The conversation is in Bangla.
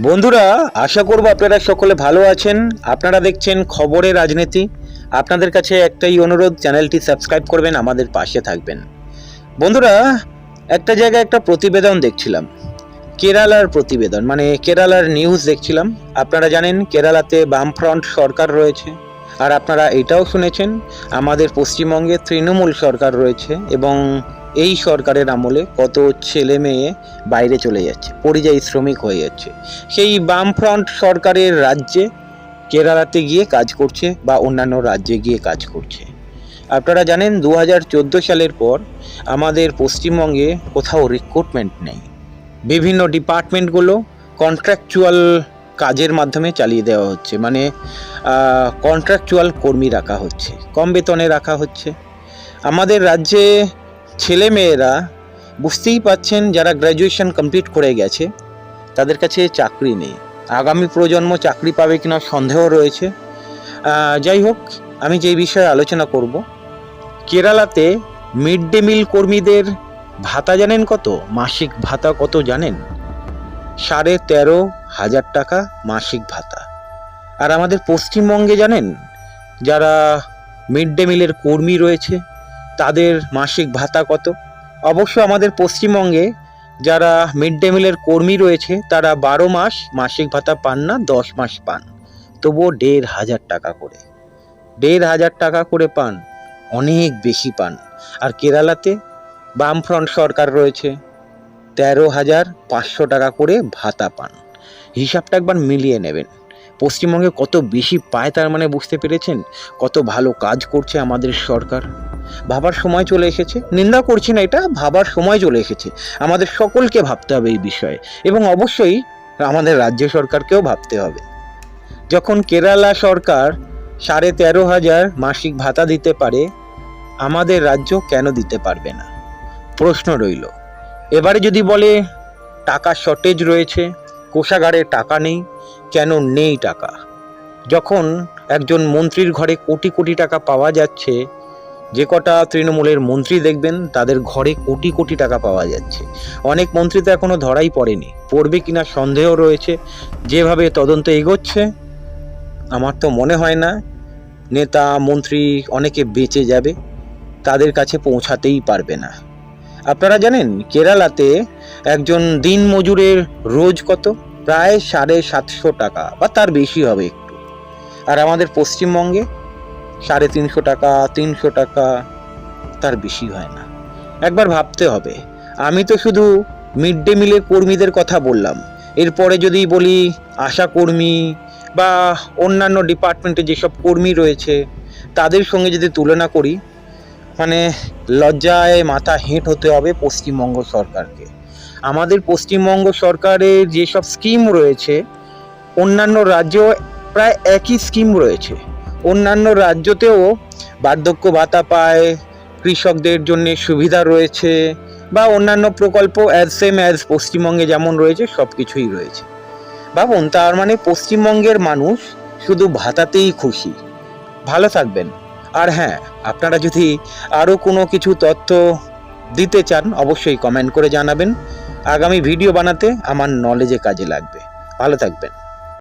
বন্ধুরা, আশা করব আপনারা সকলে ভালো আছেন। আপনারা দেখছেন খবরের রাজনীতি। আপনাদের কাছে একটাই অনুরোধ, চ্যানেলটি সাবস্ক্রাইব করবেন, আমাদের পাশে থাকবেন। বন্ধুরা, একটা জায়গায় একটা প্রতিবেদন দেখছিলাম। কেরালার প্রতিবেদন মানে কেরালার নিউজ দেখছিলাম। আপনারা জানেন, কেরালাতে বামফ্রন্ট সরকার রয়েছে। আর আপনারা এটাও শুনেছেন, আমাদের পশ্চিমবঙ্গে তৃণমূল সরকার রয়েছে এবং এই সরকারের আমলে কত ছেলে মেয়ে বাইরে চলে যাচ্ছে, পরিযায়ী শ্রমিক হয়ে যাচ্ছে। সেই বামফ্রন্ট সরকারের রাজ্যে কেরালাতে গিয়ে কাজ করছে বা অন্যান্য রাজ্যে গিয়ে কাজ করছে। আপনারা জানেন দু হাজার চোদ্দ সালের পর আমাদের পশ্চিমবঙ্গে কোথাও রিক্রুটমেন্ট নেই। বিভিন্ন ডিপার্টমেন্টগুলো কন্ট্রাকচুয়াল কাজের মাধ্যমে চালিয়ে দেওয়া হচ্ছে। মানে কন্ট্রাকচুয়াল কর্মী রাখা হচ্ছে, কম বেতনে রাখা হচ্ছে। আমাদের রাজ্যে ছেলে মেয়েরা বুঝতেই পাচ্ছেন যারা গ্র্যাজুয়েশন কমপ্লিট করে গেছে, তাদের কাছে চাকরি নেই। আগামী প্রজন্ম চাকরি পাবে কিনা সন্দেহ রয়েছে। যাই হোক, আমি যেই বিষয়ে আলোচনা করব, কেরালাতে মিড ডে মিল কর্মীদের ভাতা জানেন কত? মাসিক ভাতা কত জানেন? সাড়ে তেরো হাজার টাকা মাসিক ভাতা। আর আমাদের পশ্চিমবঙ্গে জানেন, যারা মিড ডে মিলের কর্মী রয়েছে তাদের মাসিক ভাতা কত? অবশ্য আমাদের পশ্চিমবঙ্গে যারা মিড ডে মিলের কর্মী রয়েছে, তারা বারো মাস মাসিক ভাতা পান না, দশ মাস পান। তবুও দেড় হাজার টাকা করে। দেড় হাজার টাকা করে পান, অনেক বেশি পান। আর কেরালাতে বামফ্রন্ট সরকার রয়েছে, তেরো হাজার পাঁচশো টাকা করে ভাতা পান। হিসাবটা একবার মিলিয়ে নেবেন। পশ্চিমবঙ্গে কত বেশি পায় তার মানে বুঝতে পেরেছেন? কত ভালো কাজ করছে আমাদের সরকার। ভাবার সময় চলে এসেছে। নিন্দা করছি না এটা, ভাবার সময় চলে এসেছে। আমাদের সকলকে ভাবতে হবে এই বিষয়ে। এবং অবশ্যই আমাদের রাজ্য সরকারকেও ভাবতে হবে। যখন কেরালা সরকার সাড়ে তেরো হাজার মাসিক ভাতা দিতে পারে, আমাদের রাজ্য কেন দিতে পারবে না? প্রশ্ন রইল। এবারে যদি বলে টাকা শর্টেজ রয়েছে, কোষাগারে টাকা নেই কেন নেই টাকা? যখন একজন মন্ত্রীর ঘরে কোটি কোটি টাকা পাওয়া যাচ্ছে, যে কটা তৃণমূলের মন্ত্রী দেখবেন, তাদের ঘরে কোটি কোটি টাকা পাওয়া যাচ্ছে। অনেক মন্ত্রী তো এখনও ধরাই পড়েনি। পড়বে কিনা সন্দেহ রয়েছে। যেভাবে তদন্ত এগোচ্ছে, আমার তো মনে হয় না, নেতা, মন্ত্রী অনেকে বেঁচে যাবে, তাদের কাছে পৌঁছাতেই পারবে না। আপনারা জানেন, কেরালাতে একজন দিন মজুরের রোজ কত? প্রায় সাড়ে সাতশো টাকা, বা তার বেশি হবে একটু। আর আমাদের পশ্চিমবঙ্গে সাড়ে তিনশো টাকা তিনশো টাকা, তার বেশি হয় না। একবার ভাবতে হবে। আমি তো শুধু মিড ডে মিলের কর্মীদের কথা বললাম। এরপরে যদি বলি আশা কর্মী বা অন্যান্য ডিপার্টমেন্টে যেসব কর্মী রয়েছে, তাদের সঙ্গে যদি তুলনা করি মানে লজ্জায় মাথা হেঁট হতে হবে পশ্চিমবঙ্গ সরকারকে। আমাদের পশ্চিমবঙ্গ সরকারের যেসব স্কিম রয়েছে, অন্যান্য রাজ্যেও প্রায় একই স্কিম রয়েছে। অন্যান্য রাজ্যতেও বার্ধক্য ভাতা পায়, কৃষকদের জন্য সুবিধা রয়েছে বা অন্যান্য প্রকল্প অ্যাজ সেম অ্যাজ পশ্চিমবঙ্গে যেমন রয়েছে সব কিছুই রয়েছে। ভাবুন তার মানে পশ্চিমবঙ্গের মানুষ শুধু ভাতাতেই খুশি। ভালো থাকবেন। আর হ্যাঁ আপনারা যদি আরও কোনো কিছু তথ্য দিতে চান, অবশ্যই কমেন্ট করে জানাবেন। আগামী ভিডিও বানাতে আমার নলেজে কাজে লাগবে। ভালো থাকবেন।